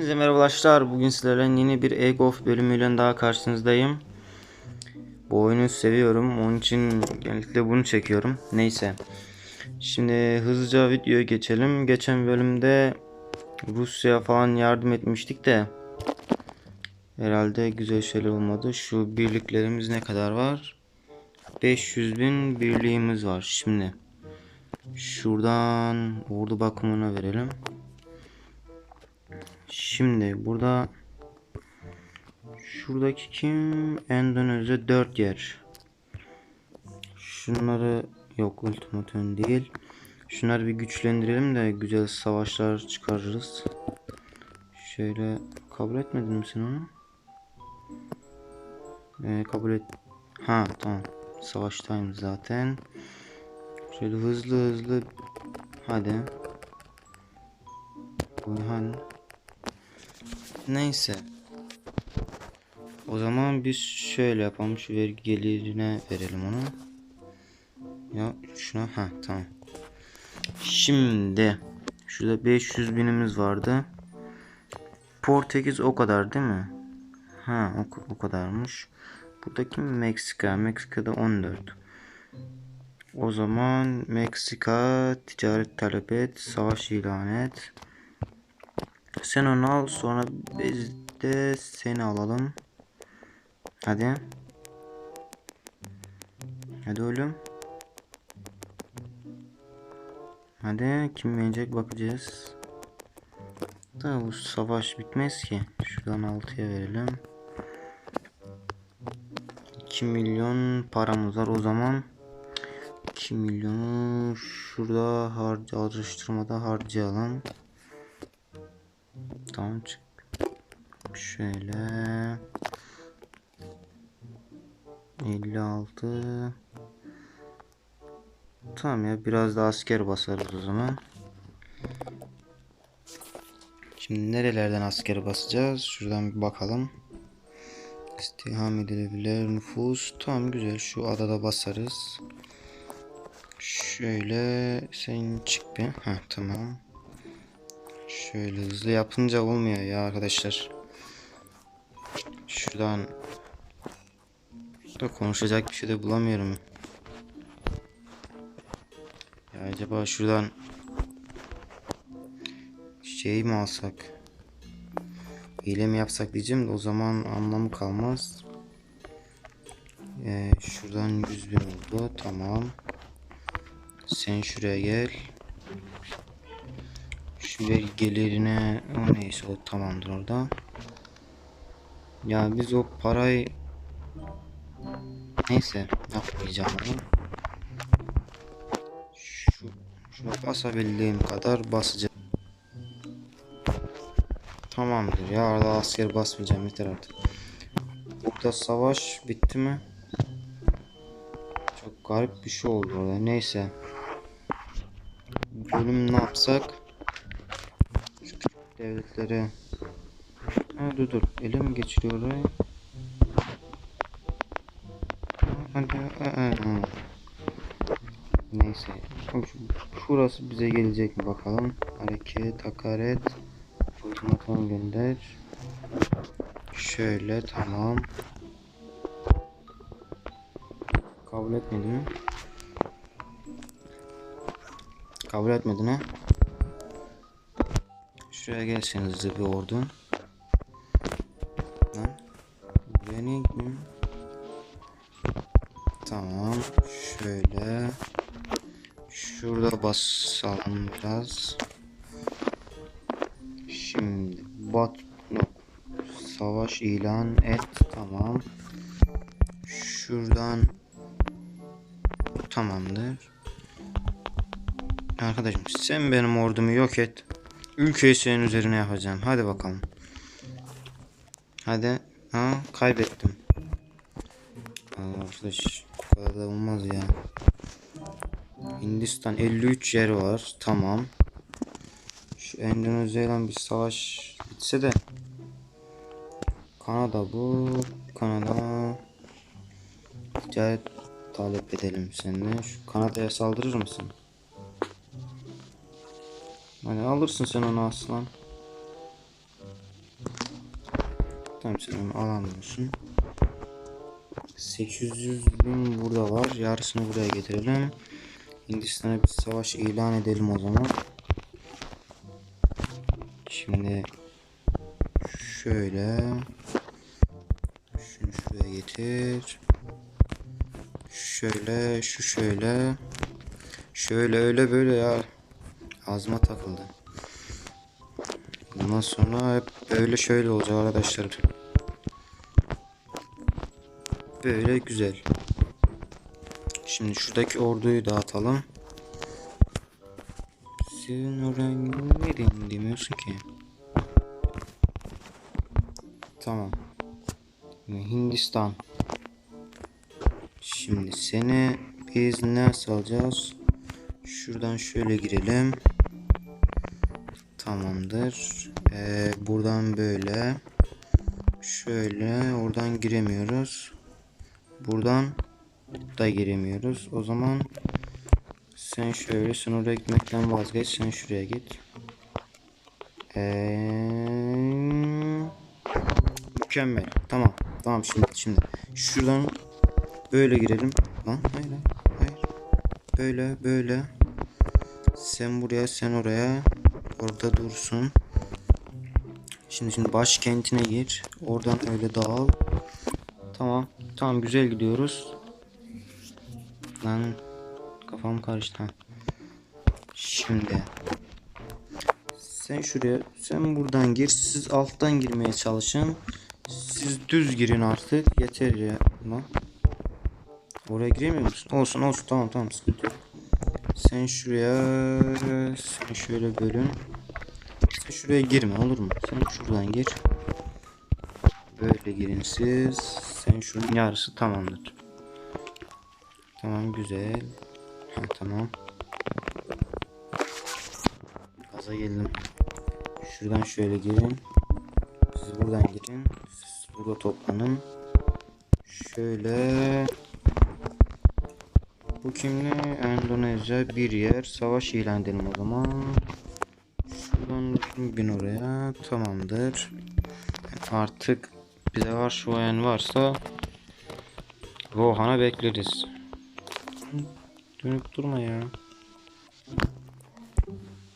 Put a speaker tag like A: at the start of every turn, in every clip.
A: Hepinize merhaba. Bugün sizlerle yeni bir Egg of bölümüyle daha karşınızdayım. Bu oyunu seviyorum. Onun için genellikle bunu çekiyorum. Neyse. Şimdi hızlıca videoya geçelim. Geçen bölümde Rusya falan yardım etmiştik de herhalde güzel şeyler olmadı. Şu birliklerimiz ne kadar var? 500 bin birliğimiz var. Şimdi şuradan ordu bakımına verelim. Şimdi burada şuradaki kim? Endonezya 4 yer. Şunları yok ultimatum değil. Şunları bir güçlendirelim de güzel savaşlar çıkarırız. Şöyle kabul etmedin mi sen onu? Ee, kabul et. Ha tamam. Savaştayım zaten. Şöyle hızlı hızlı. Hadi. Hadi. Neyse. O zaman biz şöyle yapalım. Şu vergi gelirine verelim onu. Ya şuna ha tamam. Şimdi şurada 500 binimiz vardı. Portekiz o kadar değil mi? Ha o, o kadarmış. Buradaki Meksika. Meksika'da 14. O zaman Meksika ticaret talep et, savaş ilan et. Sen onu al sonra biz de seni alalım. Hadi. Hadi oğlum. Hadi kim yenecek bakacağız. Da bu savaş bitmez ki. Şuradan 6'ya verelim. 2 milyon paramız var o zaman. 2 milyonu şurada harca harcayalım. Tamam çık. Şöyle. 56. Tamam ya biraz da asker basarız o zaman. Şimdi nerelerden asker basacağız? Şuradan bir bakalım. İstiham edilebilir nüfus. Tamam güzel şu adada basarız. Şöyle sen çık bir. Ha tamam. Şöyle hızlı yapınca olmuyor ya arkadaşlar. Şuradan da konuşacak bir şey de bulamıyorum. Ya acaba şuradan şey mi alsak? Hile mi yapsak diyeceğim de o zaman anlamı kalmaz. Ee, şuradan 100 bin oldu. Tamam. Sen şuraya gel. Vergi gelirine o neyse o tamamdır orada. Ya biz o parayı neyse yapmayacağım onu. Şu şuna basabildiğim kadar basacağım. Tamamdır ya arada asker basmayacağım yeter artık. Burada savaş bitti mi? Çok garip bir şey oldu orada. Neyse. Bölüm ne yapsak? Devletleri. Ha, dur dur. Ele mi geçiriyor neyse. Şurası bize gelecek mi bakalım? Hareket hakaret. Ultimatum gönder. Şöyle tamam. Kabul etmedi mi? Kabul etmedi ne Şuraya gelsin hızlı bir ordu. Lan. Buraya? Tamam. Şöyle. Şurada basalım biraz. Şimdi bat. Savaş ilan et. Tamam. Şuradan tamamdır. Arkadaşım sen benim ordumu yok et. Ülkeyi senin üzerine yapacağım. Hadi bakalım. Hadi. Ha kaybettim. Arkadaş bu kadar da olmaz ya. Hindistan 53 yer var. Tamam. Şu Endonezya bir savaş bitse de Kanada bu. Kanada ticaret talep edelim seninle. Şu Kanada'ya saldırır mısın? Hani alırsın sen onu aslan. Tamam sen onu alamıyorsun. 800 bin burada var. Yarısını buraya getirelim. Hindistan'a bir savaş ilan edelim o zaman. Şimdi şöyle şunu şuraya getir. Şöyle şu şöyle. Şöyle öyle böyle ya. Ağzıma takıldı. Bundan sonra hep böyle şöyle olacak arkadaşlar. Böyle güzel. Şimdi şuradaki orduyu dağıtalım. Senin oraya nereye demiyorsun ki? Tamam. Hindistan. Şimdi seni biz ne salacağız? Şuradan şöyle girelim. Tamamdır. Ee, buradan böyle. Şöyle oradan giremiyoruz. Buradan da giremiyoruz. O zaman sen şöyle sen oraya gitmekten vazgeç. Sen şuraya git. Ee, mükemmel. Tamam. Tamam şimdi şimdi. Şuradan böyle girelim. Lan hayır hayır. Böyle böyle. Sen buraya sen oraya. Orada dursun. Şimdi şimdi başkentine gir. Oradan öyle dağıl. Tamam. Tamam güzel gidiyoruz. Lan kafam karıştı. Şimdi sen şuraya sen buradan gir. Siz alttan girmeye çalışın. Siz düz girin artık. Yeter ya. Oraya giremiyor musun? Olsun olsun tamam tamam sıkıntı yok. Sen şuraya sen şöyle bölün. Sen şuraya girme olur mu? Sen şuradan gir. Böyle girin siz. Sen şunun yarısı tamamdır. Tamam güzel. Ha, tamam. Gaza geldim. Şuradan şöyle girin. Siz buradan girin. Siz burada toplanın. Şöyle. Bu kimle? Endonezya bir yer. Savaş ilan edelim o zaman. Şuradan bin oraya. Tamamdır. Artık bize karşı oyan varsa Rohan'a bekleriz. Dönüp durma ya.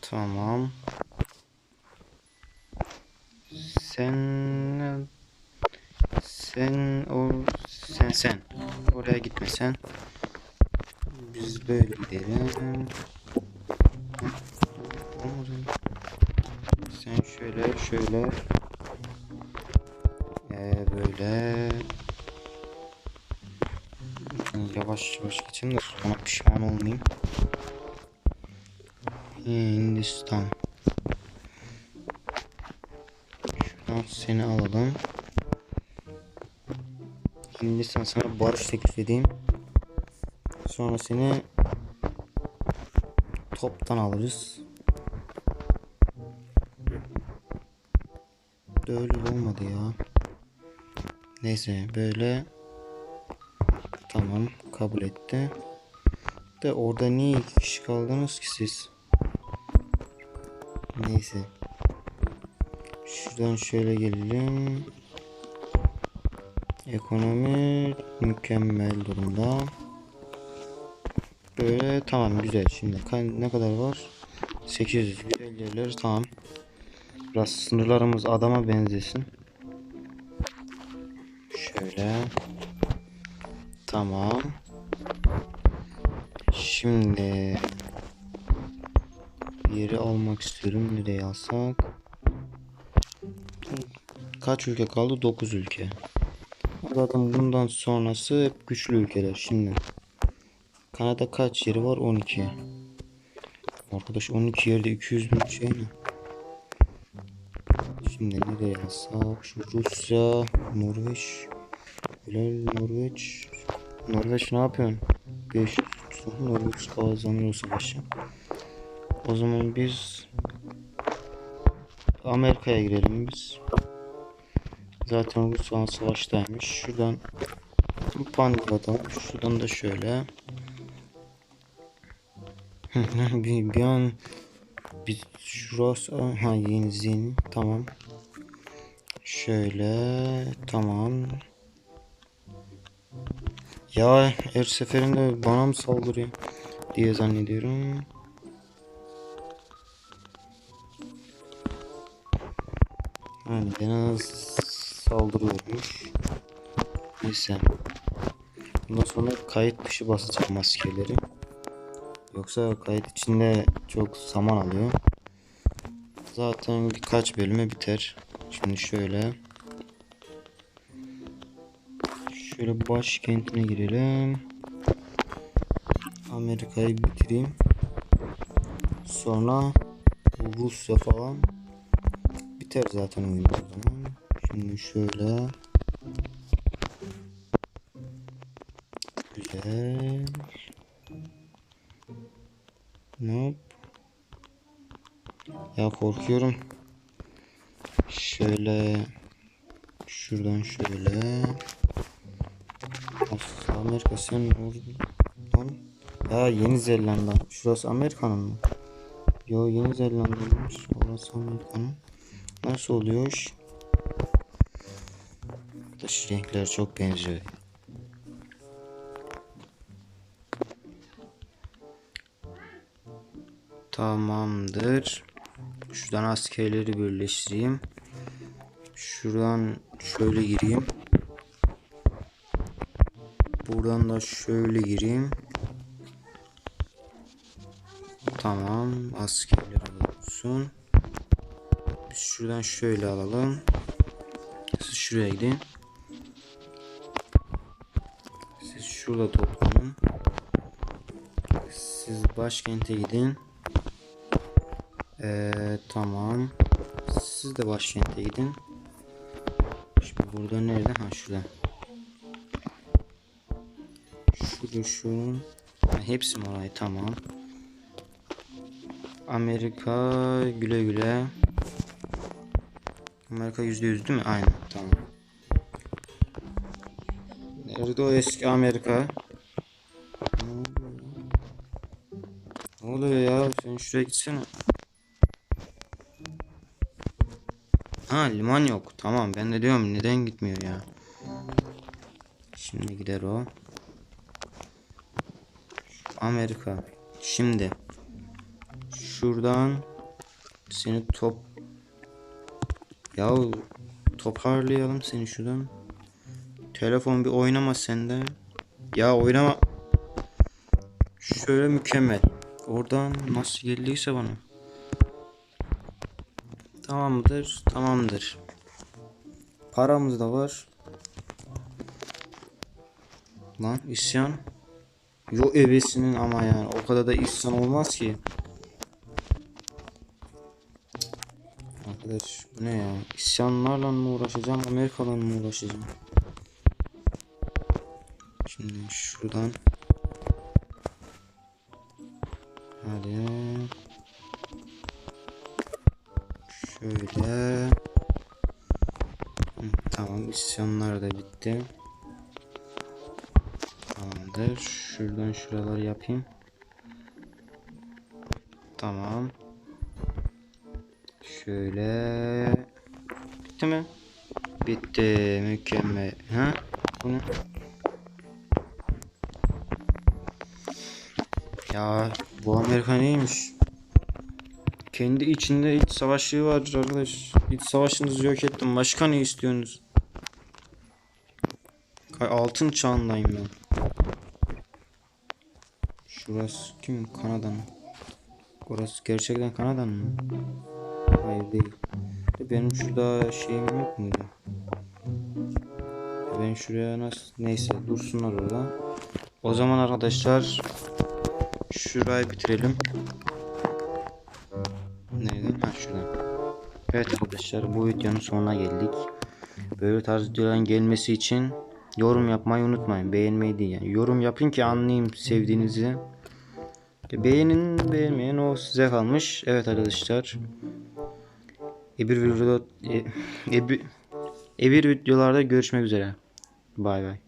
A: Tamam. Sen sen o sen sen oraya gitme sen. Biz böyle gidelim. Sen şöyle şöyle ee, böyle yavaş yavaş geçeyim de sonra pişman olmayayım. Hindistan. Şuradan seni alalım. Hindistan sana barış teklif edeyim. Sonra seni toptan alırız. Böyle olmadı ya. Neyse böyle tamam kabul etti. De orada niye iki kişi kaldınız ki siz? Neyse. Şuradan şöyle gelelim. Ekonomi mükemmel durumda. Böyle tamam güzel. Şimdi ne kadar var? 800 güzel yerler tamam. Biraz sınırlarımız adama benzesin. Şöyle. Tamam. Şimdi yeri almak istiyorum. Nereye alsak? Kaç ülke kaldı? 9 ülke. Zaten bundan sonrası hep güçlü ülkeler. Şimdi Kanada kaç yeri var? 12. Arkadaş 12 yerde 200 bin şey ne? Şimdi nereye alsak? Şu Rusya, Norveç. Öyle Norveç. Norveç ne yapıyorsun? 500 Norveç kazanıyor savaşı. O zaman biz Amerika'ya girelim biz. Zaten Rusya savaştaymış. Şuradan bu Pandila'dan şuradan da şöyle bir, bir an bir şurası ha yeni zin tamam Şöyle tamam. Ya her seferinde bana mı saldırıyor diye zannediyorum. Yani bana saldırıyormuş. Neyse. Bundan sonra kayıt dışı basacağım maskeleri. Yoksa kayıt içinde çok zaman alıyor. Zaten birkaç bölüme biter. Şimdi şöyle. Şöyle başkentine girelim. Amerika'yı bitireyim. Sonra Rusya falan biter zaten oyun o zaman. Şimdi şöyle. Güzel. Nope. Ya korkuyorum. Şöyle şuradan şöyle. Of, Amerika sen oradan. Ya Yeni Zelanda. Şurası Amerika'nın mı? Yo Yeni Zelanda'ymış. Orası Amerika'nın. Nasıl oluyor? Dış renkler çok benziyor. Tamamdır. Şuradan askerleri birleştireyim. Şuradan şöyle gireyim. Buradan da şöyle gireyim. Tamam. Askerler olsun. Biz şuradan şöyle alalım. Siz şuraya gidin. Siz şurada toplanın. Siz başkente gidin. Ee, tamam. Siz de başkente gidin. Şimdi burada nerede? Ha şurada. Şurada şu. Ha, hepsi mi orayı? Tamam. Amerika güle güle. Amerika yüzde yüz değil mi? Aynen. Tamam. Nerede o eski Amerika? Ne oluyor ya? Sen şuraya gitsene. Ha liman yok. Tamam ben de diyorum neden gitmiyor ya. Şimdi gider o. Amerika. Şimdi şuradan seni top ya toparlayalım seni şuradan. Telefon bir oynama sende. Ya oynama. Şöyle mükemmel. Oradan nasıl geldiyse bana. Tamamdır, tamamdır. Paramız da var. Lan isyan. Yo ebesinin ama yani o kadar da isyan olmaz ki. Arkadaş bu ne ya? İsyanlarla mı uğraşacağım, Amerika'la mı uğraşacağım? Şimdi şuradan. Hadi. Şöyle. Tamam isyanlar da bitti. Tamamdır. Şuradan şuraları yapayım. Tamam. Şöyle. Bitti mi? Bitti. Mükemmel. Ha? Bu ne? Ya bu Amerika neymiş? Kendi içinde iç savaşı var arkadaş. İç savaşınızı yok ettim. Başka ne istiyorsunuz? Altın çağındayım ben. Şurası kim? Kanada mı? Orası gerçekten Kanada mı? Hayır değil. De Benim şurada şeyim yok muydu? Ben şuraya nasıl... Neyse dursunlar orada. O zaman arkadaşlar şurayı bitirelim. Evet arkadaşlar bu videonun sonuna geldik. Böyle tarz videoların gelmesi için yorum yapmayı unutmayın. Beğenmeyi değil yani. Yorum yapın ki anlayayım sevdiğinizi. E, Beğenin beğenmeyin o size kalmış. Evet arkadaşlar. Ebir videoda e, ebir, ebir videolarda görüşmek üzere. Bay bay.